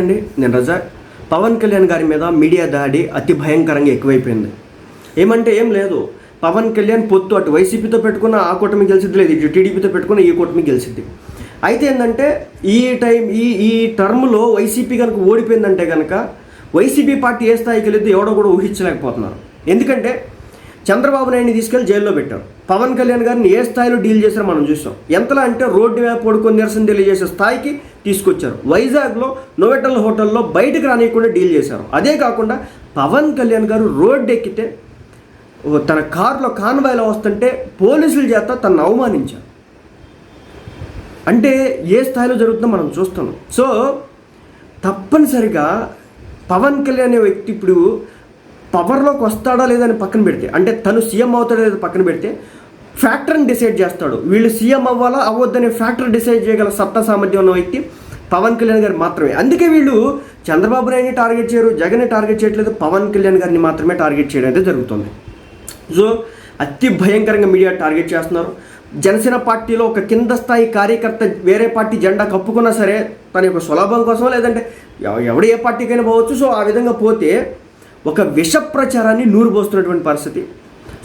అండి నేను రజాక్ పవన్ కళ్యాణ్ గారి మీద మీడియా దాడి అతి భయంకరంగా ఎక్కువైపోయింది. ఏమంటే ఏం లేదు. పవన్ కళ్యాణ్ పొత్తు అటు వైసీపీతో పెట్టుకున్న ఆ కూటమి గెలిచిద్ది లేదు. ఇటు టీడీపీతో పెట్టుకున్న ఈ కూటమి గెలిచిద్ది. అయితే ఏంటంటే ఈ టైం ఈ ఈ టర్మ్లో వైసీపీ కనుక ఓడిపోయిందంటే కనుక వైసీపీ పార్టీ ఏ స్థాయికి వెళ్ళిద్దో ఎవడో కూడా ఊహించలేకపోతున్నారు. ఎందుకంటే చంద్రబాబు నాయుడిని తీసుకెళ్ళి జైల్లో పెట్టారు పవన్ కళ్యాణ్ గారిని ఏ స్థాయిలో డీల్ చేశారో మనం చూసాం ఎంతలా అంటే రోడ్డు మీద పడుకొని నిరసన తెలియజేసే స్థాయికి తీసుకొచ్చారు. వైజాగ్లో నోవెటల్ హోటల్లో బయటకు రానియకుండా డీల్ చేశారు. అదే కాకుండా పవన్ కళ్యాణ్ గారు రోడ్డు ఎక్కితే ఓ తన కారులో కాన్వాయ్లో వస్తుంటే పోలీసుల చేత తను అవమానించారు. అంటే ఏ స్థాయిలో జరుగుతుందో మనం చూస్తున్నాం. సో తప్పనిసరిగా పవన్ కళ్యాణ్ అనే వ్యక్తి ఇప్పుడు పవర్లోకి వస్తాడా లేదని పక్కన పెడితే అంటే తను సీఎం అవుతాడా లేదా పక్కన పెడితే ఫ్యాక్టర్ని డిసైడ్ చేస్తాడు. వీళ్ళు సీఎం అవ్వాలా అవ్వద్దనే ఫ్యాక్టర్ డిసైడ్ చేయగల సత్తా సామర్థ్యం ఉన్న వ్యక్తి పవన్ కళ్యాణ్ గారు మాత్రమే. అందుకే వీళ్ళు చంద్రబాబు నాయుడిని టార్గెట్ చేయరు జగన్ని టార్గెట్ చేయట్లేదు పవన్ కళ్యాణ్ గారిని మాత్రమే టార్గెట్ చేయడం అయితే జరుగుతుంది. సో అతి భయంకరంగా మీడియా టార్గెట్ చేస్తున్నారు. జనసేన పార్టీలో ఒక కింద స్థాయి కార్యకర్త వేరే పార్టీ జెండా కప్పుకున్నా సరే తన యొక్క సులభం కోసం లేదంటే ఎవ- ఎవడు ఏ పార్టీకైనా పోవచ్చు. సో ఆ విధంగా పోతే ఒక విష ప్రచారాన్ని నూరుబోస్తున్నటువంటి పరిస్థితి.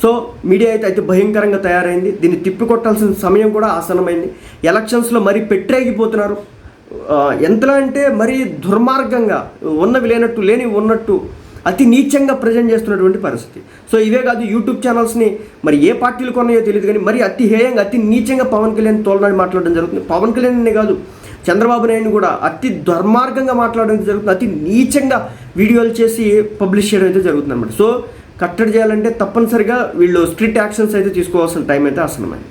సో మీడియా అయితే అయితే భయంకరంగా తయారైంది. దీన్ని తిప్పికొట్టాల్సిన సమయం కూడా ఆసనమైంది ఎలక్షన్స్లో మరీ పెట్టేగిపోతున్నారు ఎంతలా అంటే మరీ దుర్మార్గంగా ఉన్నవి లేనట్టు లేని ఉన్నట్టు అతి నీచంగా ప్రజెంట్ చేస్తున్నటువంటి పరిస్థితి. సో ఇవే కాదు యూట్యూబ్ ఛానల్స్ని మరి ఏ పార్టీలు కొన్నాయో తెలియదు కానీ మరి అతి హేయంగా అతి నీచంగా పవన్ కళ్యాణ్ తోలనాడు మాట్లాడడం జరుగుతుంది. పవన్ కళ్యాణ్ కాదు చంద్రబాబు నాయుడు కూడా అతి దుర్మార్గంగా మాట్లాడడం జరుగుతుంది. అతి నీచంగా వీడియోలు చేసి పబ్లిష్ చేయడం అయితే జరుగుతుంది అనమాట సో కట్టడి చేయాలంటే తప్పనిసరిగా వీళ్ళు స్ట్రిక్ట్ యాక్షన్స్ అయితే తీసుకోవాల్సిన టైం అయితే అసలమైంది